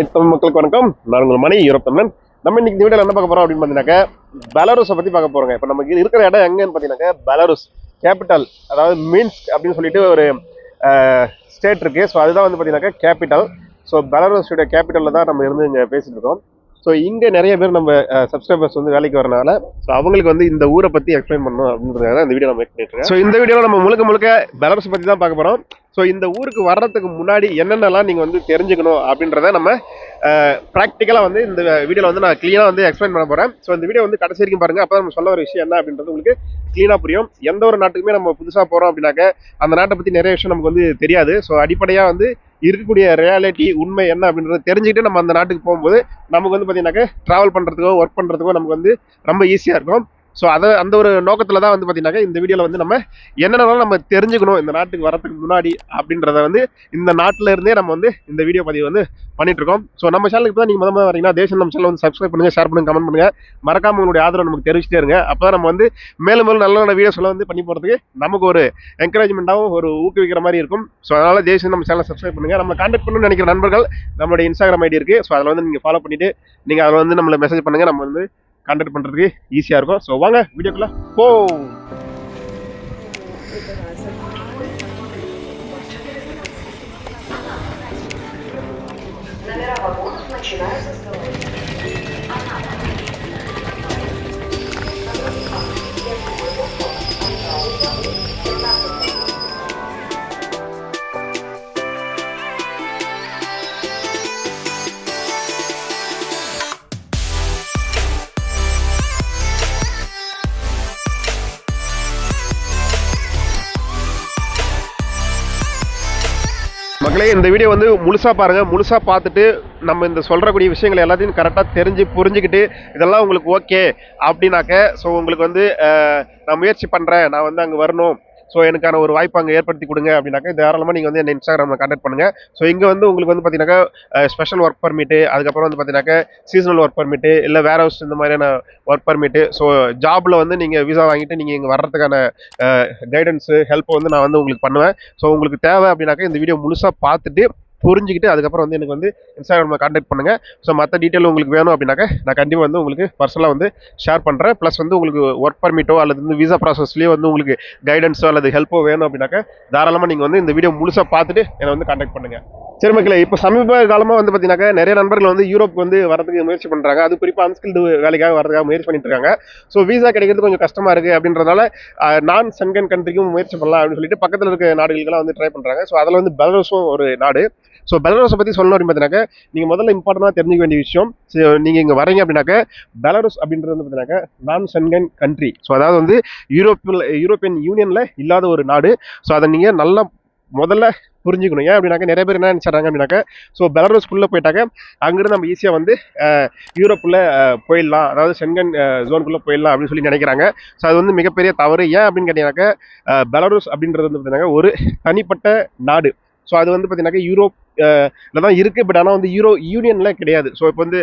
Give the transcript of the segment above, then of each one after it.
தமிழ் மக்களுக்கு வணக்கம். நான் உங்கள் மணி யூரோப்தமன் நம்ம இன்னைக்கு இந்த வீடியோவில் என்ன பார்க்க போறோம் அப்படின்னு பார்த்தீங்கன்னாக்கா பெலாரூஸை பற்றி பார்க்க போறோங்க. இப்போ நமக்கு இருக்கிற இடம் எங்கன்னு பார்த்தீங்கன்னாக்கா பெலாரூஸ். கேபிட்டல் அதாவது மீன்ஸ் அப்படின்னு சொல்லிட்டு ஒரு ஸ்டேட் இருக்கு. ஸோ அதுதான் வந்து பார்த்தீங்கன்னாக்கா கேபிட்டல் ஸோ பெலாரூஸோட கேபிட்டலில் தான் நம்ம இருந்து இங்கே பேசிட்டு இருக்கோம். ஸோ இங்கே நிறைய பேர் நம்ம சப்ஸ்கிரைபர்ஸ் வந்து வேலைக்கு வரனால ஸோ அவங்களுக்கு வந்து இந்த ஊரை பற்றி எக்ஸ்பிளைன் பண்ணணும் அப்படின்றதுக்காக இந்த வீடியோ நம்ம மேக் பண்ணிட்டு இருக்கோம். ஸோ இந்த வீடியோவில் நம்ம முழுக்க முழுக்க பெலரஸ் பற்றி தான் பார்க்க போகிறோம் ஸோ இந்த ஊருக்கு வர்றதுக்கு முன்னாடி என்னென்னலாம் நீங்கள் வந்து தெரிஞ்சுக்கணும் அப்படின்றத நம்ம ப்ராக்டிக்கலாக வந்து இந்த வீடியோவில் வந்து நான் க்ளீனாக வந்து எக்ஸ்பிளைன் பண்ண போகிறேன் ஸோ இந்த வீடியோ வந்து கடைசி வரைக்கும் பாருங்கள் அப்போ நம்ம சொல்ல ஒரு விஷயம் என்ன அப்படின்றது உங்களுக்கு க்ளீனாக புரியும். எந்த ஒரு நாட்டுக்குமே நம்ம புதுசாக போகிறோம் அப்படின்னாக்க அந்த நாட்டை பற்றி நிறைய விஷயம் நமக்கு வந்து தெரியாது. ஸோ அடிப்படையாக வந்து இருக்கக்கூடிய ரியாலிட்டி உண்மை என்ன அப்படின்றத தெரிஞ்சுக்கிட்டு நம்ம அந்த நாட்டுக்கு போகும்போது நமக்கு வந்து பார்த்தீங்கன்னாக்க ட்ராவல் பண்ணுறதுக்கோ ஒர்க் பண்ணுறதுக்கோ நமக்கு வந்து ரொம்ப ஈஸியாக இருக்கும். ஸோ அதை அந்த ஒரு நோக்கத்தில் தான் வந்து பார்த்தீங்கன்னாக்க இந்த வீடியோவில் வந்து நம்ம என்னென்னலாம் நம்ம தெரிஞ்சுக்கணும் இந்த நாட்டுக்கு வரத்துக்கு முன்னாடி அப்படின்றத வந்து இந்த நாட்டில் இருந்தே நம்ம வந்து இந்த வீடியோ பதிவு வந்து பண்ணிட்டு இருக்கோம் ஸோ நம்ம சேனலுக்கு தான் நீங்கள் முதல்ல வரீங்கன்னா தேசம் நம்ம சேனல் வந்து சப்ஸ்கிரைப் பண்ணுங்கள் ஷேர் பண்ணுங்க கமெண்ட் பண்ணுங்கள் மறக்காம உங்களுடைய ஆதரவு நமக்கு தெரிவிச்சுட்டே இருங்க. அப்போ தான் நம்ம வந்து மேலும் மேலும் நல்ல நல்ல வீடியோஸ்லாம் வந்து பண்ணி போகிறதுக்கு நமக்கு ஒரு என்கரேஜ்மெண்ட்டாகவும் ஒரு ஊக்குவிக்கிற மாதிரி இருக்கும். ஸோ அதனால் தேசம் நம்ம சேனலை சப்ஸ்கிரைப் பண்ணுங்கள் நம்ம கான்டாக்ட் பண்ணணும்னு நினைக்கிற நண்பர்கள் நம்மளுடைய இன்ஸ்டாகிராம் ஐடி இருக்குது ஸோ அதில் வந்து நீங்கள் ஃபாலோ பண்ணிவிட்டு நீங்கள் அதில் வந்து நம்மளை மெசேஜ் பண்ணுங்கள் நம்ம வந்து கான்டாக்ட் பண்ணுறதுக்கு ஈஸியாக இருக்கும் ஸோ வாங்க வீடியோக்குள்ள போ Номера вагонов начинаются с головы. மக்களே இந்த வீடியோ வந்து முழுசாக பாருங்கள் முழுசாக பார்த்துட்டு நம்ம இந்த சொல்கிறக்கூடிய விஷயங்கள் எல்லாத்தையும் கரெக்டாக தெரிஞ்சு புரிஞ்சுக்கிட்டு இதெல்லாம் உங்களுக்கு ஓகே அப்படின்னாக்க ஸோ உங்களுக்கு வந்து நான் முயற்சி பண்ணுறேன் நான் வந்து அங்கே வரணும். ஸோ எனக்கான ஒரு வாய்ப்பு அங்கே ஏற்படுத்தி கொடுங்க அப்படின்னாக்கா தாராளமாக நீங்கள் வந்து என்ன இன்ஸ்டாகிராமில் கான்டாக்ட் பண்ணுங்க. ஸோ இங்கே வந்து உங்களுக்கு வந்து பார்த்தீங்கன்னாக்கா ஸ்பெஷல் ஒர்க் பர்மிட்டு அதுக்கப்புறம் வந்து பார்த்தீங்கன்னாக்கா சீசனல் ஒர்க் பர்மிட்டு இல்லை வேர் ஹவுஸ் இந்த மாதிரியான ஒர்க் பர்மிட்டு ஸோ ஜாபில் வந்து நீங்கள் விசா வாங்கிட்டு நீங்கள் இங்கே வர்றதுக்கான கைடன்ஸு ஹெல்ப்பை வந்து நான் வந்து உங்களுக்கு பண்ணுவேன். ஸோ உங்களுக்கு தேவை அப்படின்னாக்கா இந்த வீடியோ முழுசாக பார்த்துட்டு புரிஞ்சுக்கிட்டு அதுக்கப்புறம் வந்து எனக்கு வந்து இன்ஸ்டாகிராமில் காண்டாக்ட் பண்ணுங்க. ஸோ மற்ற டீட்டெயில் உங்களுக்கு வேணும் அப்படின்னாக்க நான் கண்டிப்பாக வந்து உங்களுக்கு பர்சனலாக வந்து ஷேர் பண்ணுறேன் ப்ளஸ் வந்து உங்களுக்கு ஒர்க் பர்மிட்டோ அல்லது வந்து விசா ப்ராசஸ்லேயோ வந்து உங்களுக்கு கைடன்ஸோ அல்லது ஹெல்ப்போ வேணும் அப்படின்னாக்க தாராளமாக நீங்கள் வந்து இந்த வீடியோ முழுசாக பார்த்துட்டு என்னை வந்து காண்டாக்ட் பண்ணுங்க. சரி மக்களே இப்போ சமீப காலமாக வந்து பார்த்தீங்கன்னாக்கா நிறைய நண்பர்கள் வந்து யூரோப் வந்து வரதுக்கு முயற்சி பண்ணுறாங்க அது குறிப்பாக அன்ஸ்கில்டு வேலைக்காக வரதுக்காக முயற்சி பண்ணிட்டு இருக்காங்க. ஸோ விசா கிடைக்கிறது கொஞ்சம் கஷ்டமாக இருக்குது அப்படின்றதால நான் சென்கன் கண்ட்ரிக்கும் முயற்சி பண்ணலாம் அப்படின்னு சொல்லிட்டு பக்கத்தில் இருக்க நாடுகளுக்கெல்லாம் வந்து ட்ரை பண்ணுறாங்க ஸோ அதில் வந்து பெலரஸும் ஒரு நாடு. ஸோ பெலரஸை பற்றி சொல்லணும் அப்படின்னு பார்த்தீங்கன்னாக்க நீங்கள் முதல்ல இம்பார்ட்டண்டாக தெரிஞ்சுக்க வேண்டிய விஷயம் நீங்கள் இங்கே வரீங்க அப்படின்னாக்க பெலரஸ் அப்படின்றது வந்து பார்த்தீங்கன்னாக்க நான் சென்கன் கண்ட்ரி ஸோ அதாவது வந்து யூரோப்பில் யூரோப்பியன் யூனியனில் இல்லாத ஒரு நாடு. ஸோ அதை நீங்கள் நல்லா முதல்ல புரிஞ்சுக்கணும். ஏன் அப்படின்னாக்க நிறைய பேர் என்ன நினச்சிட்றாங்க அப்படின்னாக்க ஸோ பெலரஸ்குள்ளே போயிட்டாக்க அங்கிருந்து நம்ம ஈஸியாக வந்து யூரோப்பில் போயிடலாம். அதாவது சென்கன் ஜோனுக்குள்ளே போயிடலாம் அப்படின்னு சொல்லி நினைக்கிறாங்க. ஸோ அது வந்து மிகப்பெரிய தவறு. ஏன் அப்படின்னு கேட்டீங்கன்னாக்க பெலரூஸ் அப்படின்றது வந்து பார்த்தீங்கன்னா ஒரு தனிப்பட்ட நாடு. ஸோ அது வந்து பார்த்தீங்கன்னாக்கா யூரோப் தான் இருக்குது பட் ஆனால் வந்து யூரோ யூனியன்லாம் கிடையாது. ஸோ இப்போ வந்து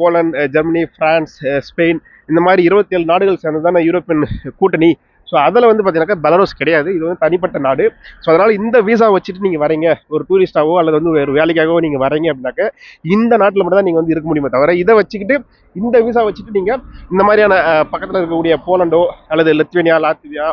போலண்ட் போலந்து ஜெர்மனி ஃப்ரான்ஸ் ஸ்பெயின் இந்த மாதிரி இருபத்தேழு நாடுகள் சேர்ந்துதானே யூரோப்பியன் கூட்டணி. ஸோ அதில் வந்து பார்த்தீங்கன்னாக்கா பெலரோஸ் கிடையாது. இது வந்து தனிப்பட்ட நாடு. ஸோ அதனால் இந்த வீசா வச்சுட்டு நீங்கள் வரீங்க. ஒரு டூரிஸ்டாவோ அல்லது வந்து ஒரு வேலைக்காகவோ நீங்கள் வரீங்க அப்படின்னாக்க இந்த நாட்டில் மட்டும் தான் நீங்கள் வந்து இருக்க முடியுமே தவிர இதை வச்சுக்கிட்டு இந்த வீசா வச்சுட்டு நீங்கள் இந்த மாதிரியான பக்கத்தில் இருக்கக்கூடிய போலண்டோ அல்லது லித்வேனியா லாத்வியா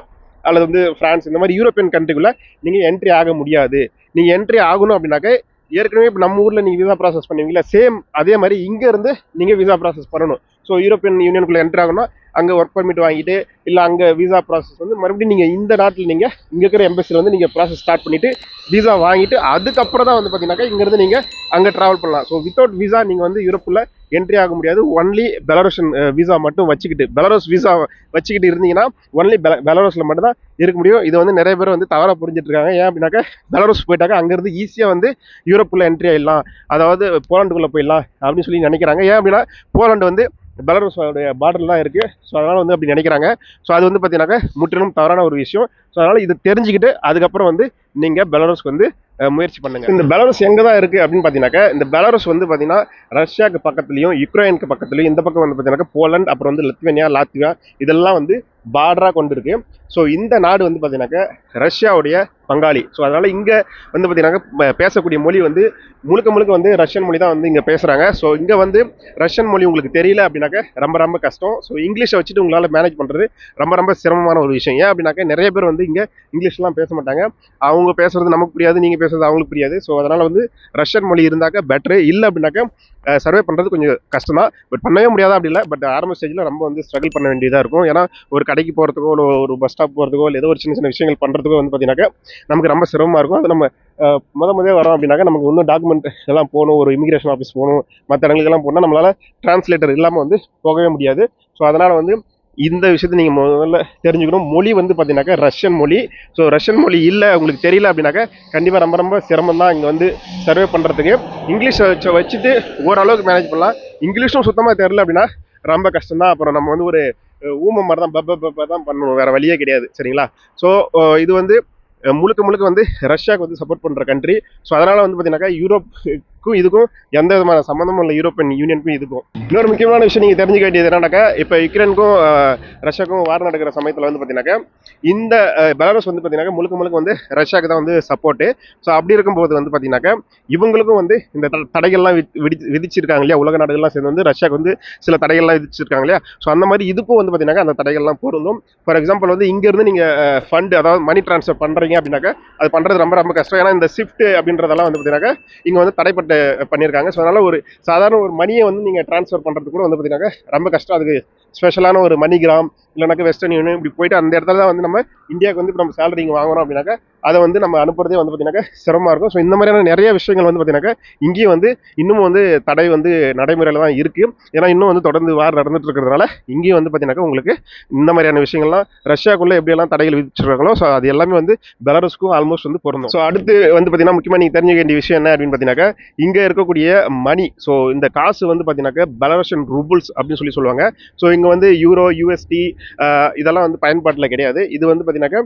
அல்லது வந்து பிரான்ஸ் இந்த மாதிரி யூரோப்பியன் கண்ட்ரிக்குள்ளே நீங்கள் என்ட்ரி ஆக முடியாது. நீங்கள் என்ட்ரி ஆகணும் அப்படின்னாக்க ஏற்கனவே இப்போ நம்ம ஊரில் நீங்கள் விசா ப்ராசஸ் பண்ணுவீங்களா சேம் அதே மாதிரி இங்கேருந்து நீங்கள் விசா ப்ராசஸ் பண்ணணும். ஸோ யூரோப்பியன் யூனியனுக்குள்ளே என்ட்ரி ஆகணும் அங்கே ஒர்க் பர்மிட் வாங்கிட்டு இல்லை அங்கே விசா ப்ராசஸ் வந்து மறுபடியும் நீங்கள் இந்த நாட்டில் நீங்கள் இங்கே இருக்கிற எம்பசியில் வந்து நீங்கள் ப்ராசஸ் ஸ்டார்ட் பண்ணிவிட்டு விசா வாங்கிட்டு அதுக்கப்புறம் தான் வந்து பார்த்தீங்கன்னாக்கா இங்கேருந்து நீங்கள் அங்கே ட்ராவல் பண்ணலாம். ஸோ வித்தவுட் விசா நீங்கள் வந்து யூரோப்பில் என்ட்ரி ஆக முடியாது. ஒன்லி பெலரோஷன் விசா மட்டும் வச்சுக்கிட்டு பெலரோஸ் விசா வச்சுக்கிட்டு இருந்தீங்கன்னா ஒன்லி பெலரோஸில் மட்டும்தான் இருக்க முடியும். இதை வந்து நிறைய பேர் வந்து தவறாக புரிஞ்சிட்டு இருக்காங்க ஏன் அப்படின்னாக்கா பெலரோஸ் போயிட்டாக்க அங்கேருந்து ஈஸியாக வந்து யூரோப்புக்குள்ளே என்ட்ரி ஆயிடலாம். அதாவது போலண்டுக்குள்ளே போயிடலாம் அப்படின்னு சொல்லி நினைக்கிறாங்க. ஏன் அப்படின்னா போலண்டு வந்து பெலரோஸோடைய பார்டர் தான் இருக்குது ஸோ அதனால் வந்து அப்படி நினைக்கிறாங்க. ஸோ அது வந்து பார்த்தீங்கன்னாக்கா முற்றிலும் தவறான ஒரு விஷயம். ஸோ அதனால் இதை தெரிஞ்சுக்கிட்டு அதுக்கப்புறம் வந்து நீங்கள் பெலரோஸ்க்கு வந்து முயற்சி பண்ணுங்க. இந்த பெலாரஸ் எங்கே தான் இருக்குது அப்படின்னு பார்த்தீங்கன்னாக்கா இந்த பெலாரஸ் வந்து பார்த்தீங்கன்னா ரஷ்யாவுக்கு பக்கத்துலையும் யுக்ரைனுக்கு பக்கத்துலையும் இந்த பக்கம் வந்து பார்த்தீங்கன்னாக்கா போலண்ட் அப்புறம் வந்து லத்வேனியா லாத்வியா இதெல்லாம் வந்து பார்டராக கொண்டு இருக்கு. ஸோ இந்த நாடு வந்து பார்த்தீங்கன்னாக்கா ரஷ்யாவுடைய பங்காளி. ஸோ அதனால் இங்கே வந்து பார்த்தீங்கன்னாக்கா ப- பேசக்கூடிய மொழி வந்து முழுக்க முழுக்க வந்து ரஷ்யன் மொழி தான் வந்து இங்கே பேசுகிறாங்க ஸோ இங்கே வந்து ரஷ்யன் மொழி உங்களுக்கு தெரியல அப்படின்னாக்கா ரொம்ப ரொம்ப கஷ்டம். ஸோ இங்கிலீஷை வச்சுட்டு உங்களால் மேனேஜ் பண்ணுறது ரொம்ப ரொம்ப சிரமமான ஒரு விஷயம். ஏன் அப்படின்னாக்கா நிறைய பேர் வந்து இங்கே இங்கிலீஷ்லாம் பேச மாட்டாங்க. அவங்க பேசுறது நமக்கு புரியாது நீங்கள் பேசுறது அவங்களுக்கு புரியாது. ஸோ அதனால் வந்து ரஷ்யன் மொழி இருந்தாக்கா பெட்ரு இல்லை அப்படின்னாக்க சர்வே பண்ணுறது கொஞ்சம் கஷ்டம் தான் பட் பண்ணவே முடியாதா அப்படி இல்லை. பட் ஆரம்ப ஸ்டேஜில் ரொம்ப வந்து ஸ்ட்ரகிள் பண்ண வேண்டியதாக இருக்கும். ஏன்னா ஒரு கடைக்கு போகிறதுக்கோ இல்லை ஒரு பஸ் ஸ்டாப் போகிறதுக்கோ இல்லை ஏதோ ஒரு சின்ன சின்ன விஷயங்கள் பண்ணுறதுக்கோ வந்து பார்த்தீங்கன்னாக்கா நமக்கு ரொம்ப சிரமமாக இருக்கும். அது நம்ம முத முதல் வரோம் அப்படின்னாக்கா நமக்கு இன்னும் டாக்குமெண்ட் எல்லாம் போகணும் ஒரு இமிகிரேஷன் ஆஃபீஸ் போகணும் மற்ற இடங்களுக்கெல்லாம் போனால் நம்மளால் டிரான்ஸ்லேட்டர் இல்லாமல் வந்து போகவே முடியாது. ஸோ அதனால் வந்து இந்த விஷயத்தை நீங்கள் முதல்ல தெரிஞ்சுக்கணும். மொழி வந்து பார்த்தீங்கன்னாக்கா ரஷ்யன் மொழி. ஸோ ரஷ்யன் மொழி இல்லை உங்களுக்கு தெரியல அப்படின்னாக்கா கண்டிப்பாக ரொம்ப ரொம்ப சிரமம் தான் இங்கே வந்து சர்வே பண்ணுறதுக்கு இங்கிலீஷ் வச்சு வச்சுட்டு ஓரளவுக்கு மேனேஜ் பண்ணலாம். இங்கிலீஷும் சுத்தமாக தெரில அப்படின்னா ரொம்ப கஷ்டம் தான். அப்புறம் நம்ம வந்து ஒரு ஊமை மாதிரி தான் பப்ப பப்ப தான் பண்ணணும் வேறு வழியே கிடையாது. சரிங்களா? ஸோ இது வந்து முழுக்க முழுக்க வந்து ரஷ்யாவுக்கு வந்து சப்போர்ட் பண்ணுற கண்ட்ரி ஸோ அதனால் வந்து பார்த்தீங்கன்னாக்கா யூரோப்புக்கும் இதுக்கும் எந்த விதமான சம்மந்தமும் இல்லை. யூரோப்பியன் யூனியனுக்கும் இதுக்கும். இன்னொரு முக்கியமான விஷயம் நீங்கள் தெரிஞ்சுக்க வேண்டியது என்னன்னாக்கா இப்போ யுக்ரைனுக்கும் ரஷ்யாவுக்கும் வார் நடக்கிற சமயத்தில் வந்து பார்த்தீங்கன்னாக்கா இந்த பெலாரஸ் வந்து பார்த்தீங்கன்னா முழுக்க முழுக்க வந்து ரஷ்யாவுக்கு தான் வந்து சப்போர்ட்டு ஸோ அப்படி இருக்கும்போது வந்து பார்த்தீங்கன்னாக்கா இவங்களுக்கும் வந்து இந்த த- தடைகள்லாம் விதி- விதிச்சிருக்காங்க இல்லையா? உலக நாடுகள்லாம் சேர்ந்து வந்து ரஷ்யாவுக்கு வந்து சில தடைகள்லாம் விதிச்சிருக்காங்க இல்லையா? ஸோ அந்த மாதிரி இதுக்கும் வந்து பார்த்தீங்கன்னா அந்த தடைகள்லாம் பொருந்தும். ஃபார் எக்ஸாம்பிள் வந்து இங்கேருந்து நீங்கள் ஃபண்ட் அதாவது மணி ட்ரான்ஸ்ஃபர் பண்ணுறீங்க அப்படின்னாக்கா அது பண்ணுறது ரொம்ப ரொம்ப கஷ்டம். ஏன்னா இந்த ஷிஃப்ட் அப்படின்றதெல்லாம் வந்து பார்த்தீங்கன்னாக்கா இங்கே வந்து தடைப்பட்ட பண்ணியிருக்காங்க. ஸோ அதனால் ஒரு சாதாரண ஒரு மணியை வந்து நீங்கள் ட்ரான்ஸ்ஃபர் பண்ணுறது கூட வந்து பார்த்தீங்கன்னாக்கா ரொம்ப கஷ்டம். அதுக்கு ஸ்பெஷலான ஒரு மணிகிராம் இல்லைனாக்கா வெஸ்டர்ன் யூனியன் இப்படி போயிட்டு அந்த இடத்துல தான் வந்து நம்ம இந்தியாவுக்கு வந்து இப்போ நம்ம சேலரி இங்கே வாங்குறோம் அப்படின்னாக்கா அதை வந்து நம்ம அனுப்புறதே வந்து பார்த்தீங்கன்னாக்கா சிரமமாக இருக்கும். ஸோ இந்த மாதிரியான நிறைய விஷயங்கள் வந்து பார்த்தீங்கன்னாக்கா இங்கேயும் வந்து இன்னும் வந்து தடை வந்து நடைமுறையில் தான் இருக்குது ஏன்னா இன்னும் வந்து தொடர்ந்து வார் நடந்துட்டு இருக்கிறதுனால இங்கேயும் வந்து பார்த்தீங்கன்னாக்கா உங்களுக்கு இந்த மாதிரியான விஷயங்கள்லாம் ரஷ்யாக்குள்ளே எப்படியெல்லாம் தடைகள் விதிச்சிருக்காங்களோ ஸோ அது எல்லாமே வந்து பெலாரஸ்க்கும் ஆல்மோஸ்ட் வந்து பொருந்தும். ஸோ அடுத்து வந்து பார்த்தீங்கன்னா முக்கியமாக நீங்கள் தெரிஞ்சுக்க வேண்டிய விஷயம் என்ன அப்படின்னு பார்த்தீங்கன்னாக்கா இங்கே இருக்கக்கூடிய மணி. ஸோ இந்த காசு வந்து பார்த்தீங்கன்னாக்கா பெலாரஷியன் ரூபுல்ஸ் அப்படின்னு சொல்லி சொல்லுவாங்க. ஸோ இங்கே வந்து யூரோ யூஎஸ்டி இதெல்லாம் வந்து பயன்பாட்டில் கிடையாது. இது வந்து பார்த்தீங்கன்னாக்கா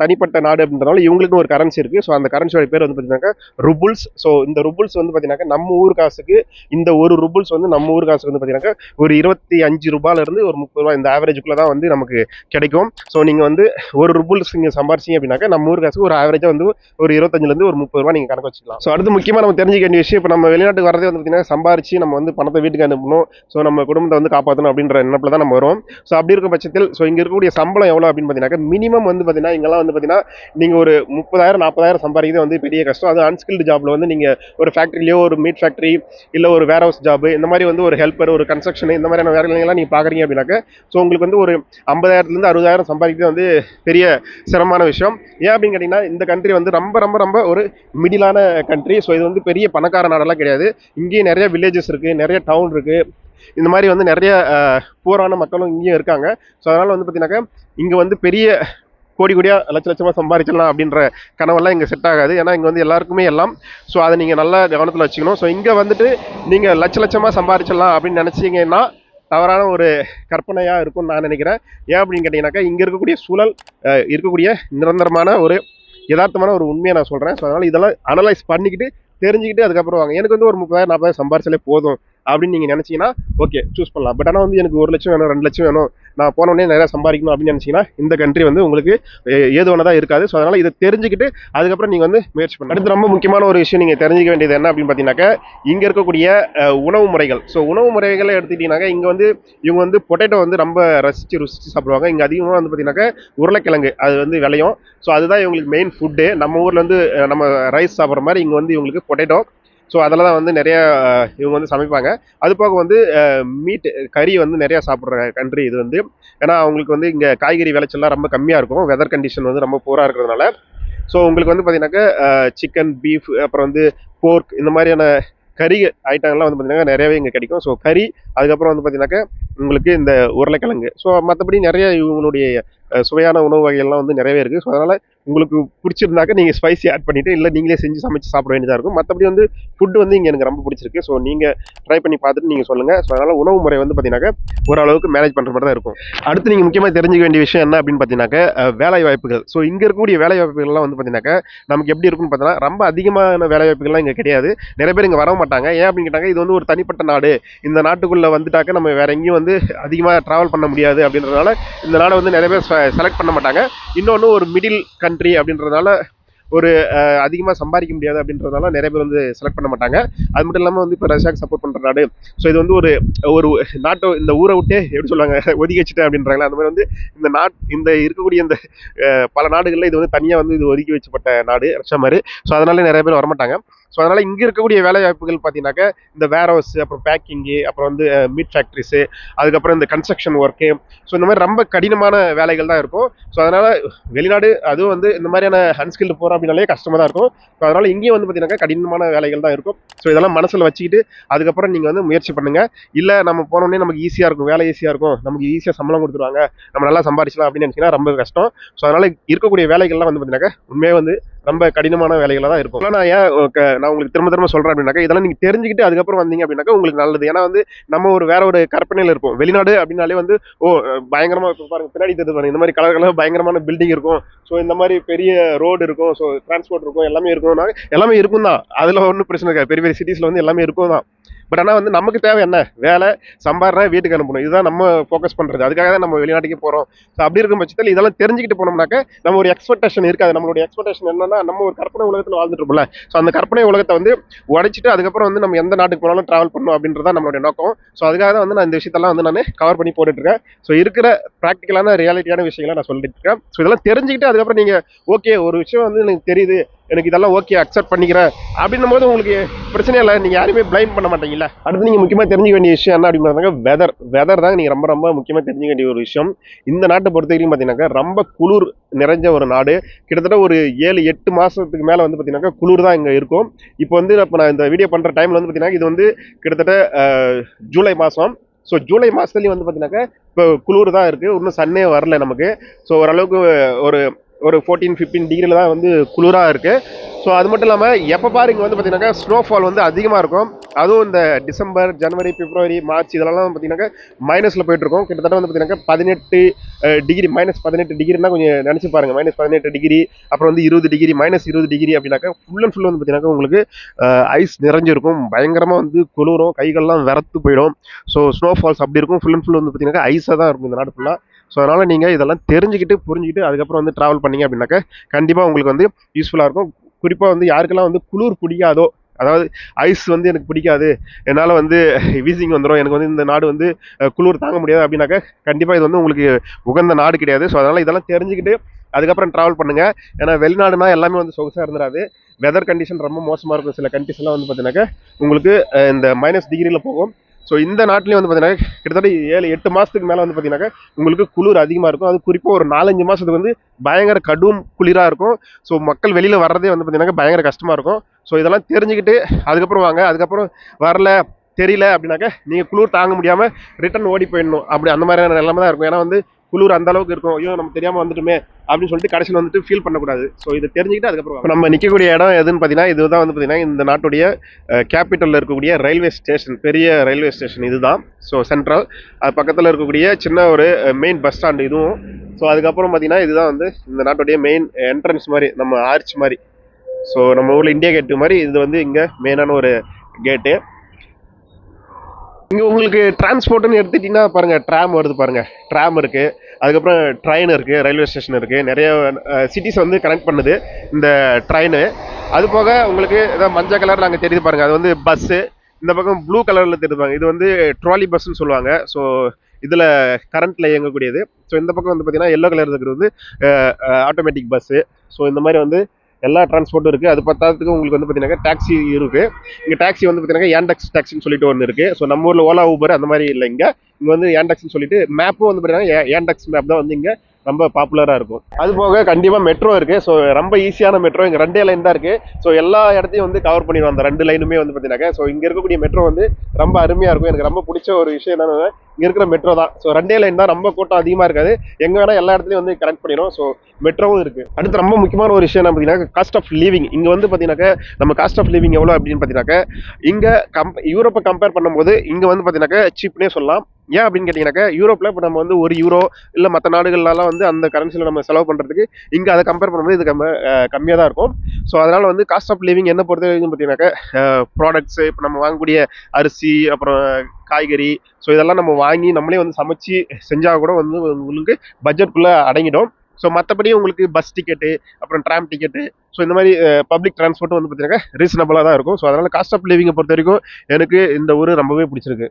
தனிப்பட்ட நாடு அப்படின்றனால இவங்களுக்கும் ஒரு கரன்சி இருக்குது ஸோ அந்த கரன்சியோட பேர் வந்து பார்த்தீங்கன்னாக்கா ருபுல்ஸ் ஸோ இந்த ருபுல்ஸ் வந்து பார்த்தீங்கன்னாக்கா நம்ம ஊர் காசுக்கு இந்த ஒரு ருபுல்ஸ் வந்து நம்ம ஊர் காசுக்கு வந்து பார்த்தீங்கன்னாக்கா ஒரு இருபத்தி அஞ்சு ரூபாயிலிருந்து ஒரு முப்பது ரூபா இந்த ஆவரேஜுக்குள்ளே தான் வந்து நமக்கு கிடைக்கும். ஸோ நீங்கள் வந்து ஒரு ருபுல்ஸ் நீங்கள் சம்பாரிச்சிங்க அப்படின்னாக்கா நம்ம ஊர் காசுக்கு ஒரு ஆவரேஜாக வந்து ஒரு இருபத்தஞ்சிலேருந்து ஒரு முப்பது ரூபா நீங்கள் கணக்கு வச்சுக்கலாம். ஸோ அடுத்து முக்கியமாக நம்ம தெரிஞ்சுக்க வேண்டிய விஷயம் இப்போ நம்ம வெளிநாட்டுக்கு வரதே வந்து பார்த்தீங்கன்னா சம்பாரிச்சு நம்ம வந்து பணத்தை வீட்டுக்கு அனுப்பணும். ஸோ நம்ம குடும்பத்தை வந்து காப்பாற்றணும் அப்படின்ற நினைப்பில் தான் நம்ம வரும். ஸோ அப்படி இருக்கும் பட்சத்தில் ஸோ இங்கே இருக்கக்கூடிய சம்பளம் எவ்வளோ அப்படின்னு பார்த்தீங்கன்னா மினிமம் வந்து பார்த்தீங்கன்னா இங்கெல்லாம் வந்து பார்த்தீங்கன்னா நீங்கள் ஒரு முப்பதாயிரம் நாற்பதாயிரம் சம்பாதிக்கிறது வந்து பெரிய கஷ்டம். அது அன்ஸ்கில்டு ஜாப்பில் வந்து நீங்கள் ஒரு ஃபேக்ட்ரிலையோ ஒரு மீட் ஃபேக்ட்ரி இல்லை ஒரு வேர் ஹவுஸ் ஜாப் இந்த மாதிரி வந்து ஒரு ஹெல்ப்பர் ஒரு கன்ஸ்ட்ரக்ஷன் இந்த மாதிரியான வேலைகள்லாம் நீங்கள் பார்க்குறீங்க அப்படின்னாக்க ஸோ உங்களுக்கு வந்து ஒரு ஐம்பதாயிரத்துலேருந்து அறுபதாயிரம் சம்பாதிக்கிறது வந்து பெரிய சிரமமான விஷயம். ஏன் அப்படின்னு கேட்டிங்கன்னா இந்த கண்ட்ரி வந்து ரொம்ப ரொம்ப ரொம்ப ஒரு மிடிலான கண்ட்ரி ஸோ இது வந்து பெரிய பணக்கார நாடெல்லாம் கிடையாது. இங்கேயும் நிறைய வில்லேஜஸ் இருக்குது நிறைய டவுன் இருக்குது இந்த மாதிரி வந்து நிறைய பூரான மக்களும் இங்கேயும் இருக்காங்க. ஸோ அதனால் வந்து பார்த்தீங்கன்னாக்கா இங்கே வந்து பெரிய கோடி கோடியாக லட்ச லட்சமாக சம்பாதிச்சிடலாம் அப்படின்ற கனவெல்லாம் இங்கே செட் ஆகாது. ஏன்னா இங்கே வந்து எல்லாருக்குமே எல்லாம். ஸோ அதை நீங்கள் நல்லா கவனத்தில் வச்சுக்கணும். ஸோ இங்கே வந்துட்டு நீங்கள் லட்ச லட்சமாக சம்பாதிச்சிடலாம் அப்படின்னு நினச்சிங்கன்னா தவறான ஒரு கற்பனையாக இருக்கும்னு நான் நினைக்கிறேன். ஏன் அப்படின்னு கேட்டிங்கனாக்கா இங்கே இருக்கக்கூடிய சூழல் இருக்கக்கூடிய நிரந்தரமான ஒரு யதார்த்தமான ஒரு உண்மையை நான் சொல்கிறேன் ஸோ அதனால் இதெல்லாம் அனலைஸ் பண்ணிக்கிட்டு தெரிஞ்சுக்கிட்டு அதுக்கப்புறம் வாங்க. எனக்கு வந்து ஒரு முப்பதாயிரம் நாற்பதாயிரம் சம்பாரிச்சாலே போதும். அப்படின்னு நீங்கள் நினச்சிங்கன்னா ஓகே சூஸ் பண்ணலாம். பட் ஆனால் வந்து எனக்கு ஒரு லட்சம் வேணும் ரெண்டு லட்சம் வேணும். நான் போனோடனே நிறையா சம்பாதிக்கணும் அப்படின்னு நினச்சிங்கன்னா இந்த கண்ட்ரி வந்து உங்களுக்கு ஏதுவானதாக இருக்காது. ஸோ அதனால் இதை தெரிஞ்சுக்கிட்டு அதுக்கப்புறம் நீங்கள் வந்து முயற்சி பண்ணலாம் அடுத்து ரொம்ப முக்கியமான ஒரு விஷயம் நீங்கள் தெரிஞ்சுக்க வேண்டியது என்ன அப்படின்னு பார்த்தீங்கன்னாக்கா இங்கே இருக்கக்கூடிய உணவு முறைகள். ஸோ உணவு முறைகளை எடுத்துக்கிட்டிங்கனாக்கா இங்கே வந்து இவங்க வந்து பொட்டேட்டோ வந்து ரொம்ப ரசித்து ருசித்து சாப்பிடுவாங்க. இங்கே அதிகமாக வந்து பார்த்தீங்கன்னாக்கா உருளைக்கிழங்கு அது வந்து விளையும். ஸோ அதுதான் இவங்களுக்கு மெயின் ஃபுட்டு நம்ம ஊரில் வந்து நம்ம ரைஸ் சாப்பிட்ற மாதிரி இங்கே வந்து இவங்களுக்கு பொட்டேட்டோ ஸோ அதில் தான் வந்து நிறையா இவங்க வந்து சமைப்பாங்க. அது போக வந்து மீட் கறி வந்து நிறையா சாப்பிட்ற கண்ட்ரி இது வந்து. ஏன்னா அவங்களுக்கு வந்து இங்கே காய்கறி விளைச்சல்லாம் ரொம்ப கம்மியாக இருக்கும். வெதர் கண்டிஷன் வந்து ரொம்ப பூராக இருக்கிறதுனால. ஸோ உங்களுக்கு வந்து பார்த்தீங்கன்னாக்கா சிக்கன் பீஃப் அப்புறம் வந்து போர்க் இந்த மாதிரியான கறி ஐட்டங்கள்லாம் வந்து பார்த்தீங்கன்னா நிறையவே இங்கே கிடைக்கும். ஸோ கறி அதுக்கப்புறம் வந்து பார்த்தீங்கன்னாக்கா உங்களுக்கு இந்த உருளைக்கிழங்கு. ஸோ மற்றபடி நிறைய இவங்களுடைய சுவையான உணவு வகைகள்லாம் வந்து நிறையவே இருக்குது ஸோ அதனால் உங்களுக்கு பிடிச்சிருந்தாக்க நீங்கள் ஸ்பைசி ஆட் பண்ணிவிட்டு இல்லை நீங்களே செஞ்சு சமைச்சு சாப்பிட வேண்டியதாக இருக்கும். மற்றபடி வந்து ஃபுட்டு வந்து இங்கே எனக்கு ரொம்ப பிடிச்சிருக்கு. ஸோ நீங்கள் ட்ரை பண்ணி பார்த்துட்டு நீங்கள் சொல்லுங்கள் ஸோ அதனால் உணவு முறை வந்து பார்த்தீங்கன்னாக்க ஓரளவுக்கு மேனேஜ் பண்ணுற மாதிரி தான் இருக்கும். அடுத்து நீங்கள் முக்கியமாக தெரிஞ்சுக்க வேண்டிய விஷயம் என்ன அப்படின்னு பார்த்தீங்கன்னாக்க வேலை வாய்ப்புகள் ஸோ இங்கே இருக்கக்கூடிய வேலை வாய்ப்புகள்லாம் வந்து பார்த்தீங்கன்னாக்கா நமக்கு எப்படி இருக்குன்னு பார்த்தீங்கன்னா ரொம்ப அதிகமான வேலை வாய்ப்புகள்லாம் இங்கே கிடையாது. நிறைய பேர் இங்கே வர மாட்டாங்க. ஏன் அப்படின்னு கேட்டாங்க இது வந்து ஒரு தனிப்பட்ட நாடு. இந்த நாட்டுக்குள்ளே வந்துட்டாக்க நம்ம வேறு எங்கேயும் வந்து அதிகமாக ட்ராவல் பண்ண முடியாது அப்படின்றதுனால இந்த நாடை வந்து நிறைய பேர் செலக்ட் பண்ண மாட்டாங்க. இன்னொன்று ஒரு மிடில் கண்ட்ரி அப்படின்றதுனால ஒரு அதிகமாக சம்பாதிக்க முடியாது அப்படின்றதுனால நிறைய பேர் வந்து செலக்ட் பண்ண மாட்டாங்க. அது மட்டும் இல்லாமல் வந்து இப்போ ரஷ்யாவுக்கு சப்போர்ட் பண்ணுற நாடு. ஸோ இது வந்து ஒரு ஒரு நாட்டை இந்த ஊரை விட்டே எப்படி சொல்லுவாங்க ஒதுக்கி வச்சுட்டேன் அப்படின்றாங்களா அந்த மாதிரி வந்து இந்த நாட் இந்த இருக்கக்கூடிய இந்த பல நாடுகளில் இது வந்து தனியாக வந்து இது ஒதுக்கி வச்சப்பட்ட நாடு ரஷ்யா மாதிரி. ஸோ அதனால நிறைய பேர் வரமாட்டாங்க. ஸோ அதனால் இங்கே இருக்கக்கூடிய வேலை வாய்ப்புகள் பார்த்தீங்கன்னாக்கா இந்த வேர் ஹவுஸ் அப்புறம் பேக்கிங்கு அப்புறம் வந்து மீட் ஃபேக்ட்ரிஸு அதுக்கப்புறம் இந்த கன்ஸ்ட்ரக்ஷன் ஒர்க்கு ஸோ இந்த மாதிரி ரொம்ப கடினமான வேலைகள் தான் இருக்கும். ஸோ அதனால் வெளிநாடு அதுவும் வந்து இந்த மாதிரியான அன்ஸ்கில்டு போகிறோம் அப்படின்னாலே கஷ்டமாக தான் இருக்கும். ஸோ அதனால் இங்கேயும் வந்து பார்த்தீங்கன்னா கடினமான வேலைகள் தான் இருக்கும். ஸோ இதெல்லாம் மனசில் வச்சுக்கிட்டு அதுக்கப்புறம் நீங்கள் வந்து முயற்சி பண்ணுங்கள் இல்லை நம்ம போனோடனே நமக்கு ஈஸியாக இருக்கும் வேலை ஈஸியாக இருக்கும் நமக்கு ஈஸியாக சம்பளம் கொடுத்துருவாங்க நம்ம நல்லா சம்பாரிச்சலாம் அப்படின்னு நினச்சிங்கன்னா ரொம்ப கஷ்டம். ஸோ அதனால் இருக்கக்கூடிய வேலைகள்லாம் வந்து பார்த்தீங்கன்னாக்கா உண்மையாக வந்து ரொம்ப கடினமான வேலைகளாக தான் இருக்கும் நான் ஏன் நான் உங்களுக்கு திரும்ப திரும்ப சொல்கிறேன் அப்படின்னாக்கா இதெல்லாம் நீங்கள் தெரிஞ்சுக்கிட்டு அதுக்கப்புறம் வந்தீங்க அப்படின்னாக்கா உங்களுக்கு நல்லது. ஏன்னா வந்து நம்ம ஒரு வேற ஒரு கற்பனையில் இருப்போம். வெளிநாடு அப்படின்னாலே வந்து ஓ பயங்கரமாக இப்போ பாருங்க பின்னாடி தெரிஞ்சு பாருங்க இந்த மாதிரி கலர் கலர் பயங்கரமான பில்டிங் இருக்கும். ஸோ இந்த மாதிரி பெரிய ரோடு இருக்கும். ஸோ டிரான்ஸ்போர்ட் இருக்கும் எல்லாமே இருக்கும்னா எல்லாமே இருக்கும் தான். அதில் ஒன்றும் பிரச்சனை இருக்காது. பெரிய பெரிய சிட்டிஸில் வந்து எல்லாமே இருக்கும் தான். பட் ஆனால் வந்து நமக்கு தேவை என்ன? வேலை சம்பாடுறா வீட்டுக்கு அனுப்பணும். இதுதான் நம்ம ஃபோக்கஸ் பண்ணுறது அதுக்காக தான் நம்ம வெளிநாட்டுக்கு போகிறோம் ஸோ அப்படி இருக்கும் பட்சத்தில் இதெல்லாம் தெரிஞ்சுக்கிட்டு போனோம்னாக்க நம்ம ஒரு எக்ஸ்பெக்டேஷன் இருக்காது. நம்மளுடைய எக்ஸ்பெக்டேஷன் என்னன்னா நம்ம ஒரு கற்பனை உலகத்தில் வாழ்ந்துட்டு இருப்போம்ல. ஸோ அந்த கற்பனை உலகத்தை வந்து உடைச்சிட்டு அதுக்கப்புறம் வந்து நம்ம எந்த நாட்டுக்கு போனாலும் ட்ராவல் பண்ணணும் தான் நம்மளுடைய நோக்கம். ஸோ அதுக்காக தான் வந்து நான் இந்த விஷயத்தெல்லாம் வந்து நான் கவர் பண்ணி போட்டுட்ருக்கேன் ஸோ இருக்கிற ப்ராக்டிக்கலான ரியாலிட்டியான விஷயங்களை நான் சொல்லிட்டு இருக்கேன். ஸோ இதெல்லாம் தெரிஞ்சுக்கிட்டு அதுக்கப்புறம் நீங்கள் ஓகே ஒரு விஷயம் வந்து எனக்கு தெரியுது. எனக்கு இதெல்லாம் ஓகே அக்செப்ட் பண்ணிக்கிறேன். அப்படின்னும் போது உங்களுக்கு பிரச்சனை இல்லை. நீங்கள் யாருமே பிளைம் பண்ண மாட்டீங்கல்ல. அடுத்து நீங்கள் முக்கியமாக தெரிஞ்சுக்க வேண்டிய விஷயம் என்ன அப்படின்னு வெதர் வெதர் தான் நீங்கள் ரொம்ப ரொம்ப முக்கியமாக தெரிஞ்சுக்க வேண்டிய ஒரு விஷயம். இந்த நாட்டை பொறுத்த வரைக்கும் பார்த்தீங்கன்னாக்கா ரொம்ப குளிர் நிறைஞ்ச ஒரு நாடு. கிட்டத்தட்ட ஒரு ஏழு எட்டு மாதத்துக்கு மேலே வந்து பார்த்தீங்கன்னாக்கா குளிர் தான் இங்கே இருக்கும். இப்போ வந்து இப்போ நான் இந்த வீடியோ பண்ணுற டைமில் வந்து பார்த்தீங்கன்னா இது வந்து கிட்டத்தட்ட ஜூலை மாதம் ஸோ ஜூலை மாதத்துலேயும் வந்து பார்த்தீங்கன்னாக்கா இப்போ குளிர் தான் இருக்குது இன்னும் சன்னே வரல நமக்கு. ஸோ ஓரளவுக்கு ஒரு ஒரு ஃபோர்டீன் ஃபிஃப்டீன் டிகிரியில் தான் வந்து குளிராக இருக்குது ஸோ அது மட்டும் இல்லாமல் எப்போ பாரு இங்கே வந்து பார்த்தீங்கன்னாக்கா ஸ்னோஃபால் வந்து அதிகமாக இருக்கும். அதுவும் இந்த டிசம்பர் ஜனவரி பிப்ரவரி மார்ச் இதெல்லாம் பார்த்தீங்கன்னாக்கா மைனஸில் போயிட்டுருக்கோம். கிட்டத்தட்ட வந்து பார்த்தீங்கன்னாக்கா பதினெட்டு டிகிரி மைனஸ் பதினெட்டு டிகிரினா கொஞ்சம் நினச்சி பாருங்க. மைனஸ் பதினெட்டு டிகிரி அப்புறம் வந்து இருபது டிகிரி மைனஸ் இருபது டிகிரி அப்படின்னாக்கா ஃபுல் அண்ட் ஃபுல் வந்து பார்த்தீங்கன்னாக்கா உங்களுக்கு ஐஸ் நிறைஞ்சிருக்கும். பயங்கரமாக வந்து குளிரும் கைகள்லாம் விரத்து போயிடும். ஸோ ஸ்னோஃபால்ஸ் அப்படி இருக்கும். ஃபுல் அண்ட் ஃபுல் வந்து பார்த்தீங்கன்னாக்கா ஐஸாக தான் இருக்கும் இந்த நாடு ஃபுல்லாக ஸோ அதனால் நீங்கள் இதெல்லாம் தெரிஞ்சுக்கிட்டு புரிஞ்சுக்கிட்டு அதுக்கப்புறம் வந்து ட்ராவல் பண்ணீங்க அப்படின்னாக்கா கண்டிப்பாக உங்களுக்கு வந்து யூஸ்ஃபுல்லாக இருக்கும். குறிப்பாக வந்து யாருக்கெல்லாம் வந்து குளிர் பிடிக்காதோ அதாவது ஐஸ் வந்து எனக்கு பிடிக்காது என்னால் வந்து வீசிங் வந்துடும் எனக்கு வந்து இந்த நாடு வந்து குளிர் தாங்க முடியாது அப்படின்னாக்கா கண்டிப்பாக இது வந்து உங்களுக்கு உகந்த நாடு கிடையாது. ஸோ அதனால் இதெல்லாம் தெரிஞ்சுக்கிட்டு அதுக்கப்புறம் ட்ராவல் பண்ணுங்கள் ஏன்னா வெளிநாடுனா எல்லாமே வந்து சொகுசாக இருந்துடாது வெதர் கண்டிஷன் ரொம்ப மோசமாக இருக்கும். சில countries வந்து பார்த்தீங்கன்னாக்கா உங்களுக்கு இந்த மைனஸ் டிகிரியில் போகும். ஸோ இந்த நாட்டிலையும் வந்து பார்த்தீங்கன்னா கிட்டத்தட்ட ஏழு எட்டு மாதத்துக்கு மேலே வந்து பார்த்தீங்கன்னா உங்களுக்கு குளிர் அதிகமாக இருக்கும். அது குறிப்பாக ஒரு நாலஞ்சு மாதத்துக்கு வந்து பயங்கர கடும் குளிராக இருக்கும். ஸோ மக்கள் வெளியில் வர்றதே வந்து பார்த்தீங்கன்னா பயங்கர கஷ்டமாக இருக்கும். ஸோ இதெல்லாம் தெரிஞ்சுக்கிட்டு அதுக்கப்புறம் வாங்க. அதுக்கப்புறம் வரல தெரியல அப்படின்னாக்கா நீங்கள் குளிர் தாங்க முடியாமல் ரிட்டர்ன் ஓடி போயிடணும். அப்படி அந்த மாதிரியான நிலமை தான் இருக்கும். ஏன்னா வந்து குளிர் அந்த அளவுக்கு இருக்கும் ஐயோ நம்ம தெரியாமல் வந்துட்டுமே அப்படின்னு சொல்லிட்டு கடைசியில் வந்துட்டு ஃபீல் பண்ணக்கூடாது. ஸோ இதை தெரிஞ்சுக்கிட்டு அதுக்கப்புறம் நம்ம நிற்கக்கூடிய இடம் எதுன்னு பார்த்தீங்கன்னா இதுதான் வந்து பார்த்தீங்கன்னா இந்த நாட்டுடைய கேபிட்டலில் இருக்கக்கூடிய ரயில்வே ஸ்டேஷன் பெரிய ரயில்வே ஸ்டேஷன் இதுதான். ஸோ சென்ட்ரல் அது பக்கத்தில் இருக்கக்கூடிய சின்ன ஒரு மெயின் பஸ் ஸ்டாண்ட் இதுவும். ஸோ அதுக்கப்புறம் பார்த்தீங்கன்னா இதுதான் வந்து இந்த நாட்டுடைய மெயின் என்ட்ரன்ஸ் மாதிரி நம்ம ஆர்ச் மாதிரி. ஸோ நம்ம ஊரில் இந்தியா கேட்டு மாதிரி இது வந்து இங்கே மெயினான ஒரு கேட்டு இங்கே உங்களுக்கு டிரான்ஸ்போர்ட்னு எடுத்துட்டிங்கன்னா பாருங்கள் ட்ராம் வருது பாருங்கள் ட்ராம் இருக்குது அதுக்கப்புறம் ட்ரெயின் இருக்குது ரயில்வே ஸ்டேஷன் இருக்குது நிறைய சிட்டிஸ் வந்து கனெக்ட் பண்ணுது இந்த ட்ரெயின் அது போக உங்களுக்கு ஏதாவது மஞ்சள் கலரில் நாங்கள் தெரியுது பாருங்கள் அது வந்து பஸ்ஸு இந்த பக்கம் ப்ளூ கலரில் தெரியுதுப்பாங்க இது வந்து ட்ராலி பஸ்ன்னு சொல்லுவாங்க. ஸோ இதில் கரண்ட்டில் இயங்கக்கூடியது. ஸோ இந்த பக்கம் வந்து பார்த்தீங்கன்னா எல்லோ கலர் இருக்கிறது வந்து ஆட்டோமேட்டிக் பஸ்ஸு ஸோ இந்த மாதிரி வந்து எல்லா டிரான்ஸ்போர்ட்டும் இருக்குது அது பத்தாததுக்கு உங்களுக்கு வந்து பார்த்தீங்கன்னா டாக்ஸி இருக்குது இங்கே டாக்ஸி வந்து பார்த்தீங்கன்னா ஏண்டெக்ஸ் டாக்ஸின்னு சொல்லிட்டு ஒன்று இருக்குது ஸோ நம்ம ஊரில் ஓலா ஊபர் அந்த மாதிரி இல்லை இங்கே. இங்கே வந்து ஏண்டெக்ஸ்னு சொல்லிட்டு மேப்பும் வந்து பார்த்தீங்கன்னா ஏண்டெக்ஸ் மேப் தான் வந்து இங்கே ரொம்ப பாப்புலராக இருக்கும். அது போக கண்டிப்பாக மெட்ரோ இருக்குது ஸோ ரொம்ப ஈஸியான மெட்ரோ இங்கே ரெண்டே லைன் தான் இருக்குது ஸோ எல்லா இடத்தையும் வந்து கவர் பண்ணிடுவோம் அந்த ரெண்டு லைனுமே வந்து பார்த்தீங்கன்னாக்கா ஸோ இங்கே இருக்கக்கூடிய மெட்ரோ வந்து ரொம்ப அருமையாக இருக்கும். எனக்கு ரொம்ப பிடிச்ச ஒரு விஷயம் என்னென்னா இங்கே இருக்கிற மெட்ரோ தான். ஸோ ரெண்டே லைன் தான். ரொம்ப கூட்டம் அதிகமாக இருக்காது. எங்கே வேணால் எல்லா இடத்துலையும் வந்து கனெக்ட் பண்ணிடும் ஸோ மெட்ரோவும் இருக்குது அடுத்து ரொம்ப முக்கியமான ஒரு விஷயம் என்ன பார்த்தீங்கன்னா காஸ்ட் ஆஃப் லிவிங் இங்கே வந்து பார்த்தீங்கன்னாக்கா நம்ம காஸ்ட் ஆஃப் லிவிங் எவ்வளோ அப்படின்னு பார்த்தீங்கன்னாக்கா இங்கே கம் யூரோப்பை கம்பேர் பண்ணும்போது இங்கே வந்து பார்த்தீங்கன்னாக்கா சீப்னே சொல்லலாம். ஏன் அப்படின்னு கேட்டிங்கனாக்கா யூரோப்பில் இப்போ நம்ம வந்து ஒரு யூரோ இல்லை மற்ற நாடுகள்லாம் வந்து அந்த கரன்சியில் நம்ம செலவு பண்ணுறதுக்கு இங்கே அதை கம்பேர் பண்ணும்போது இது கம்ம கம்மியாக தான் இருக்கும். ஸோ அதனால் வந்து காஸ்ட் ஆஃப் லிவிங் என்ன பொறுத்த வரைக்கும் பார்த்தீங்கன்னாக்கா ப்ராடக்ட்ஸு இப்போ நம்ம வாங்கக்கூடிய அரிசி அப்புறம் காய்கறி ஸோ இதெல்லாம் நம்ம வாங்கி நம்மளே வந்து சமைச்சு செஞ்சால் கூட வந்து உங்களுக்கு பட்ஜெட்குள்ளே அடங்கிடும். ஸோ மற்றபடி உங்களுக்கு பஸ் டிக்கெட்டு அப்புறம் ட்ராம் டிக்கெட்டு ஸோ இந்த மாதிரி பப்ளிக் டிரான்ஸ்போர்ட்டும் வந்து பார்த்தீங்கன்னா ரீசனபிளாக தான் இருக்கும். ஸோ அதனால் காஸ்ட் ஆஃப் லிவிங்கை பொறுத்த வரைக்கும் எனக்கு இந்த ஊர் ரொம்பவே பிடிச்சிருக்கு.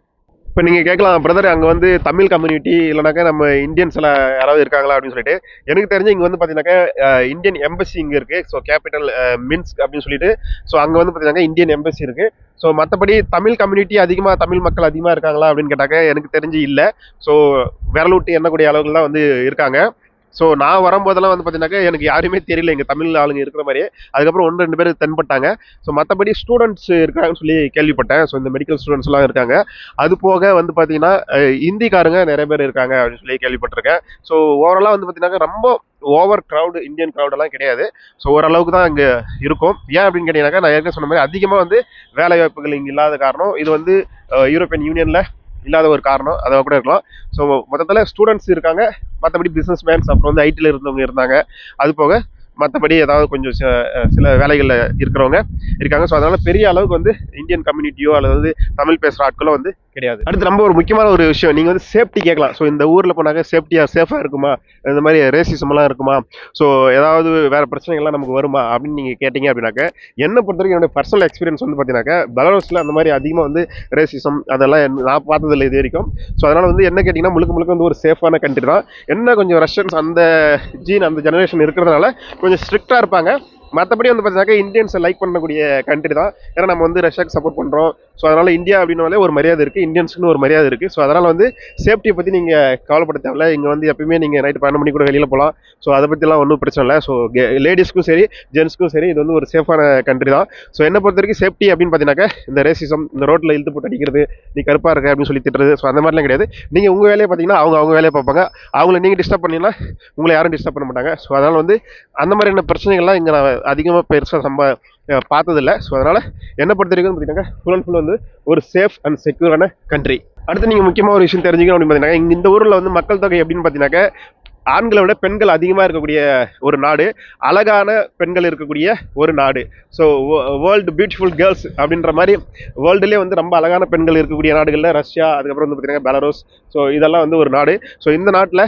இப்போ நீங்கள் கேட்கலாம் பிரதர் அங்கே வந்து தமிழ் கம்யூனிட்டி இல்லைனாக்கா நம்ம இந்தியன்ஸில் யாராவது இருக்காங்களா அப்படின்னு சொல்லிட்டு எனக்கு தெரிஞ்சு இங்கே வந்து பார்த்தீங்கன்னாக்கா இந்தியன் எம்பசி இங்கே இருக்குது ஸோ கேபிட்டல் மின்ஸ்க் அப்படின்னு சொல்லிட்டு ஸோ அங்கே வந்து பார்த்தீங்கன்னா இந்தியன் எம்பசி இருக்குது ஸோ மற்றபடி தமிழ் கம்யூனிட்டி அதிகமாக தமிழ் மக்கள் அதிகமாக இருக்காங்களா அப்படின்னு கேட்டாக்க எனக்கு தெரிஞ்சு இல்லை. ஸோ விரலூட்டு எண்ணக்கூடிய அளவுகள் தான் வந்து இருக்காங்க. ஸோ நான் வரும்போதெல்லாம் வந்து பார்த்தீங்கன்னாக்கா எனக்கு யாருமே தெரியல. இங்கே தமிழ் ஆளுங்க இருக்கிற மாதிரியே. அதுக்கப்புறம் ஒன்று ரெண்டு பேர் தென்பட்டாங்க. ஸோ மற்றபடி ஸ்டூடெண்ட்ஸ் இருக்காங்கன்னு சொல்லி கேள்விப்பட்டேன். ஸோ இந்த மெடிக்கல் ஸ்டூடெண்ட்ஸ்லாம் இருக்காங்க. அது போக வந்து பார்த்தீங்கன்னா இந்திக்காரங்க ஹிந்திக்காரங்க நிறைய பேர் இருக்காங்க அப்படின்னு சொல்லி கேள்விப்பட்டிருக்கேன். ஸோ ஓவராலாக வந்து பார்த்தீங்கன்னா ரொம்ப ஓவர் க்ரௌடு இந்தியன் க்ரௌடெல்லாம் கிடையாது. ஸோ ஓரளவுக்கு தான் இங்கே இருக்கும். ஏன் அப்படின்னு கேட்டிங்கனாக்கா நான் ஏற்கனவே சொன்ன மாதிரி அதிகமாக வந்து வேலை வாய்ப்புகள் இங்கே இல்லாத காரணம். இது வந்து யூரோப்பியன் யூனியனில் இல்லாத ஒரு காரணம் அதை கூட இருக்கலாம். ஸோ மொத்தத்தில் ஸ்டூடெண்ட்ஸ் இருக்காங்க மற்றபடி பிஸ்னஸ் மேன்ஸ் அப்புறம் வந்து ஐடியில் இருந்தவங்க இருந்தாங்க. அது போக மற்றபடி ஏதாவது கொஞ்சம் சில சில வேலைகளில் இருக்கிறவங்க இருக்காங்க. ஸோ அதனால் பெரிய அளவுக்கு வந்து இந்தியன் கம்யூனிட்டியோ அல்லது தமிழ் பேசுகிற ஆட்களோ வந்து கிடையாது. அடுத்து ரொம்ப ஒரு முக்கியமான ஒரு விஷயம். நீங்கள் வந்து சேஃப்டி கேட்கலாம். ஸோ இந்த ஊரில் போனாக்க சேஃப்டியாக சேஃபாக இருக்குமா? இந்த மாதிரி ரேசிசம்லாம் இருக்குமா? ஸோ ஏதாவது வேறு பிரச்சனைகள்லாம் நமக்கு வருமா? அப்படின்னு நீங்கள் கேட்டிங்க அப்படின்னாக்க என்னை பொறுத்த வரைக்கும் என்னோட பர்சனல் எக்ஸ்பீரியன்ஸ் வந்து பார்த்தீங்கன்னாக்க பெலாரோஸில் அந்த மாதிரி அதிகமாக வந்து ரேசிசம் அதெல்லாம் நான் பார்த்ததில்லை இது வரைக்கும். ஸோ அதனால் வந்து என்ன கேட்டிங்கன்னா முழுக்க முழுக்க வந்து ஒரு சேஃபான கண்ட்ரி தான். என்ன கொஞ்சம் ரஷ்யன்ஸ் அந்த ஜீன் அந்த ஜெனரேஷன் இருக்கிறதுனால கொஞ்சம் ஸ்ட்ரிக்டாக இருப்பாங்க. மற்றபடி வந்து பார்த்தீங்கன்னா இந்தியன்ஸை லைக் பண்ணக்கூடிய கண்ட்ரி தான். ஏன்னா நம்ம வந்து ரஷ்யாவுக்கு சப்போர்ட் பண்ணுறோம் ஸோ அதனால் இந்தியா அப்படின்னாலே ஒரு மரியாதை இருக்குது இந்தியன்ஸுக்குன்னு ஒரு மரியாதை இருக்குது ஸோ அதனால் வந்து சேஃப்டியை பற்றி நீங்கள் கவலைப்பட தேவையில்ல. இங்கே வந்து எப்பயுமே நீங்கள் நைட்டு பன்னெண்டு மணி கூட வெளியில் போகலாம் ஸோ அதை பற்றிலாம் ஒன்றும் பிரச்சனை இல்லை. ஸோ லேடிஸ்க்கும் சரி ஜென்ஸ்க்கும் சரி இது வந்து ஒரு சேஃபான கண்ட்ரி தான். ஸோ என்னை பொறுத்த வரைக்கும் சேஃப்டி அப்படின்னு பார்த்தீங்கன்னாக்கா இந்த ரேசிசம் இந்த ரோட்டில் இழுத்து போட்டு அடிக்கிறது நீ கருப்பாக இருக்க அப்படின்னு சொல்லி திட்டுறது. ஸோ அந்த மாதிரிலாம் கிடையாது. நீங்கள் உங்கள் வேலையை பார்த்தீங்கன்னா அவங்க அவங்க வேலையை பார்ப்பாங்க. அவங்கள நீங்கள் டிஸ்டர்ப் பண்ணீங்கன்னா உங்களை யாரும் டிஸ்டர்ப் பண்ண மாட்டாங்க. ஸோ அதனால் வந்து அந்த மாதிரியான பிரச்சனைகள்லாம் இங்கே நான் அதிகமாக பெருசாக சம்ப பார்த்ததில்ல. ஸோ அதனால் என்னை பொறுத்த பார்த்தீங்கன்னா ஃபுல் அண்ட் ஃபுல் வந்து ஒரு சேஃப் அண்ட் செக்யூரான கண்ட்ரி அடுத்து நீங்கள் முக்கியமாக ஒரு விஷயம் தெரிஞ்சுக்கணும் அப்படின்னு பார்த்தீங்கன்னா இந்த ஊரில் வந்து மக்கள் தொகை எப்படின்னு பார்த்தீங்கன்னாக்கா ஆண்களை விட பெண்கள் அதிகமாக இருக்கக்கூடிய ஒரு நாடு அழகான பெண்கள் இருக்கக்கூடிய ஒரு நாடு. ஸோ வேர்ல்டு பியூட்டிஃபுல் கேர்ள்ஸ் அப்படின்ற மாதிரி வேர்ல்டுலேயே வந்து ரொம்ப அழகான பெண்கள் இருக்கக்கூடிய நாடுகளில் ரஷ்யா அதுக்கப்புறம் வந்து பார்த்தீங்கன்னா பெலரோஸ் ஸோ இதெல்லாம் வந்து ஒரு நாடு. ஸோ இந்த நாட்டில்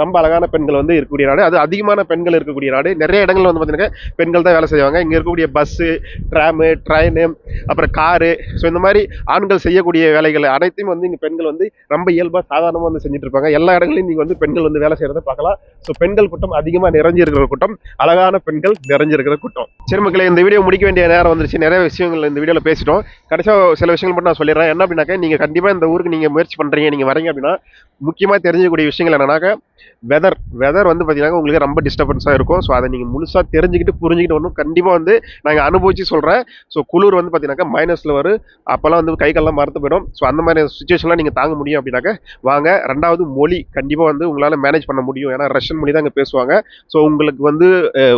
ரொம்ப அழகான பெண்கள் வந்து இருக்கக்கூடிய நாடு. அது அதிகமான பெண்கள் இருக்கக்கூடிய நாடு. நிறைய இடங்கள் வந்து பார்த்தீங்கன்னா பெண்கள் தான் வேலை செய்வாங்க. இங்கே இருக்கக்கூடிய பஸ்ஸு ட்ராமு ட்ரெயின் அப்புறம் காரு ஸோ இந்த மாதிரி ஆண்கள் செய்யக்கூடிய வேலைகள் அனைத்தையும் வந்து இங்கே பெண்கள் வந்து ரொம்ப இயல்பாக சாதாரணமாக வந்து செஞ்சுட்டு இருப்பாங்க. எல்லா இடங்களையும் நீங்கள் வந்து பெண்கள் வந்து வேலை செய்கிறத பார்க்கலாம். ஸோ பெண்கள் கூட்டம் அதிகமாக நிறைஞ்சிருக்கிற கூட்டம் அழகான பெண்கள் நிறைஞ்சிருக்கிற கூட்டம். சரி மக்களே இந்த வீடியோ முடிக்க வேண்டிய நேரம் வந்துருச்சு. நிறைய விஷயங்கள் இந்த வீடியோவில் பேசிட்டோம். கடைசியாக சில விஷயங்கள் மட்டும் நான் சொல்லிடுறேன். என்ன அப்படின்னாக்கா நீங்கள் கண்டிப்பாக இந்த ஊருக்கு நீங்கள் முயற்சி பண்ணுறீங்க நீங்கள் வரீங்க அப்படின்னா முக்கியமாக தெரிஞ்சக்கூடிய விஷயங்கள் என்னன்னாக்கா வெதர் வெதர் வந்து பார்த்தீங்கன்னா உங்களுக்கு ரொம்ப டிஸ்டர்பன்ஸாக இருக்கும். ஸோ அதை நீங்கள் முழுசாக தெரிஞ்சுக்கிட்டு புரிஞ்சுக்கிட்டு ஒன்றும் கண்டிப்பாக வந்து நாங்கள் அனுபவிச்சு சொல்கிறேன் ஸோ குளிர் வந்து பார்த்தீங்கன்னாக்கா மைனஸில் வரும். அப்போல்லாம் வந்து கை கால்லாம் மறுத்து போயிடும். ஸோ அந்த மாதிரி சுச்சுவேஷன்லாம் நீங்கள் தாங்க முடியும் அப்படின்னாக்க வாங்க. ரெண்டாவது மொழி. கண்டிப்பாக வந்து உங்களால் மேனேஜ் பண்ண முடியும். ஏன்னா ரஷ்யன் மொழி தான் அங்கே பேசுவாங்க. ஸோ உங்களுக்கு வந்து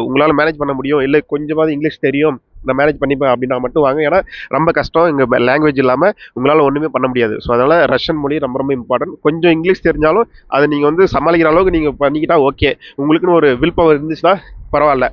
உங்களால் மேனேஜ் பண்ண முடியும். இல்லை கொஞ்சமாவது இங்கிலீஷ் தெரியும். நான் மேனேஜ் பண்ணிப்பேன் அப்படின்னா மட்டும் வாங்க. ஏன்னா ரொம்ப கஷ்டம். இங்கே லாங்குவேஜ் இல்லாமல் உங்களால் ஒன்றுமே பண்ண முடியாது. ஸோ அதனால் ரஷ்யன் மொழி ரொம்ப ரொம்ப இம்பார்ட்டன்ட் கொஞ்சம் இங்கிலீஷ் தெரிஞ்சாலும் அதை நீங்கள் வந்து சமாளிக்கிற அளவுக்கு நீங்கள் பண்ணிக்கிட்டால் ஓகே உங்களுக்குன்னு ஒரு வில் பவர் இருந்துச்சுன்னா பரவாயில்ல.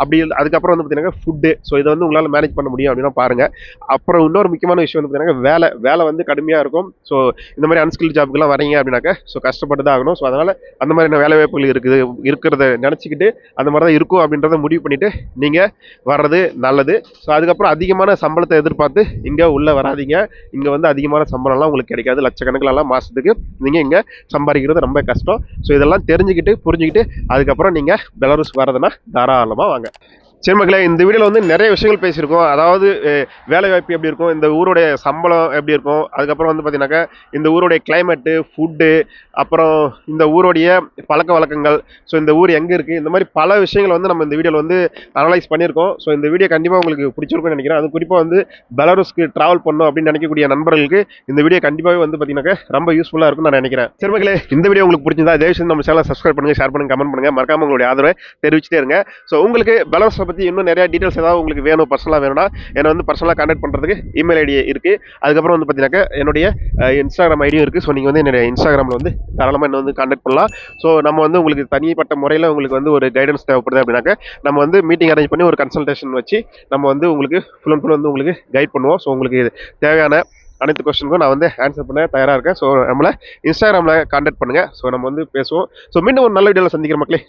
அப்படி அதுக்கப்புறம் வந்து பார்த்தீங்கன்னா ஃபுட்டு ஸோ இதை வந்து உங்களால் மேனேஜ் பண்ண முடியும் அப்படின்னா பாருங்கள் அப்புறம் இன்னொரு முக்கியமான விஷயம் வந்து பார்த்தீங்கன்னா வேலை வேலை வந்து கடுமையாக இருக்கும். ஸோ இந்த மாதிரி அன்ஸ்கில் ஜாப்புக்கெல்லாம் வரீங்க அப்படின்னாக்கா ஸோ கஷ்டப்பட்டு தான் ஆகணும். ஸோ அதனால் அந்த மாதிரியான வேலை வாய்ப்புகள் இருக்குது இருக்கிறத நினச்சிக்கிட்டு அந்த மாதிரி தான் இருக்கும் அப்படின்றத முடிவு பண்ணிவிட்டு நீங்கள் வர்றது நல்லது. ஸோ அதுக்கப்புறம் அதிகமான சம்பளத்தை எதிர்பார்த்து இங்கே உள்ளே வராதீங்க. இங்கே வந்து அதிகமான சம்பளம்லாம் உங்களுக்கு கிடைக்காது. லட்சக்கணக்கிலலாம் மாதத்துக்கு நீங்கள் இங்கே சம்பாதிக்கிறது ரொம்ப கஷ்டம். ஸோ இதெல்லாம் தெரிஞ்சுக்கிட்டு புரிஞ்சுக்கிட்டு அதுக்கப்புறம் நீங்கள் பெலாருஸ் வரதுன்னா தாராளமாக வாங்க. got சரி மக்களே இந்த வீடியோவில் வந்து நிறைய விஷயங்கள் பேசியிருக்கோம். அதாவது வேலைவாய்ப்பு வேலை வாய்ப்பு எப்படி இருக்கும் இந்த ஊருடைய சம்பளம் எப்படி இருக்கும் அதுக்கப்புறம் வந்து பார்த்தீங்கன்னாக்கா இந்த ஊருடைய கிளைமேட்டு ஃபுட்டு அப்புறம் இந்த ஊருடைய பழக்க வழக்கங்கள் ஸோ இந்த ஊர் எங்கே இருக்குது இந்த மாதிரி பல விஷயங்கள் வந்து நம்ம இந்த வீடியோவில் வந்து அனலைஸ் பண்ணியிருக்கோம். ஸோ இந்த வீடியோ கண்டிப்பாக உங்களுக்கு பிடிச்சிருக்கும்னு நினைக்கிறேன். அது குறிப்பாக வந்து பெலாரூஸ்க்கு ட்ராவல் பண்ணணும் அப்படின்னு நினைக்கக்கூடிய நண்பர்களுக்கு இந்த வீடியோ கண்டிப்பாகவே வந்து பார்த்தீங்கன்னாக்கா ரொம்ப யூஸ்ஃபுல்லாக இருக்கும்னு நான் நினைக்கிறேன். சரி மக்களே இந்த வீடியோ உங்களுக்கு பிடிச்சிருந்தா தயவுசெய்து நம்ம சேனலை சப்ஸ்கிரைப் பண்ணுங்கள் ஷேர் பண்ணுங்கள் கமெண்ட் பண்ணுங்கள் மறக்காம உங்களுடைய ஆதரவை தெரிவிச்சிட்டே இருங்க. ஸோ உங்களுக்கு பெலாரஸை பற்றி இன்னும் நிறையா டீட்டெயில்ஸ் ஏதாவது உங்களுக்கு வேணும் பர்சனலாக வேணும்னா என்னை வந்து பர்சனலாக கான்டாக்ட் பண்ணுறதுக்கு இமெயில் ஐடி இருக்குது அதுக்கப்புறம் வந்து பார்த்தீங்கன்னாக்கா என்னுடைய இன்ஸ்டாகிராம் ஐடியும் இருக்குது ஸோ நீங்கள் வந்து என்னுடைய இன்ஸ்டாகிராமில் வந்து தாராளமாக என்ன வந்து கான்டாக்ட் பண்ணலாம். ஸோ நம்ம வந்து உங்களுக்கு தனிப்பட்ட முறையில் உங்களுக்கு வந்து ஒரு கைடன்ஸ் தேவைப்படுது அப்படின்னாக்கா நம்ம வந்து மீட்டிங் அரேஞ்ச் பண்ணி ஒரு கன்சல்டேஷன் வச்சு நம்ம வந்து உங்களுக்கு ஃபுல் அண்ட் ஃபுல் வந்து உங்களுக்கு கைட் பண்ணுவோம். ஸோ உங்களுக்கு இது தேவையான அனைத்து கொஸ்டினுக்கும் நான் வந்து ஆன்சர் பண்ண தயாராக இருக்கேன். ஸோ நம்மளை இன்ஸ்டாகிராமில் காண்டாக்ட் பண்ணுங்கள் ஸோ நம்ம வந்து பேசுவோம். ஸோ மீண்டும் ஒரு நல்ல வீடியோவில் சந்திக்கிற மக்களே.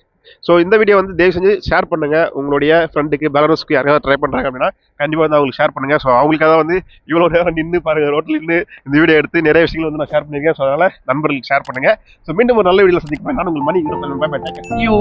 ஸோ இந்த வீடியோ வந்து தயவு செஞ்சு ஷேர் பண்ணுங்கள் உங்களுடைய ஃப்ரெண்டுக்கு பெலரஸ்க்கு யாராவது ட்ரை பண்ணுறாங்க அப்படின்னா கண்டிப்பாக வந்து அவங்களுக்கு ஷேர் பண்ணுங்கள் ஸோ அவங்களுக்காக தான் வந்து இவ்வளோ நேரம் நின்று பாருங்கள் ரோட்டில் நின்று இந்த வீடியோ எடுத்து நிறைய விஷயங்கள் வந்து நான் ஷேர் பண்ணியிருக்கேன். ஸோ அதனால் நண்பர்களுக்கு ஷேர் பண்ணுங்கள் ஸோ மீண்டும் ஒரு நல்ல வீடியோவில் சந்திக்கிறேன் நான் உங்களுக்கு மணி இருபத்தி ஐயோ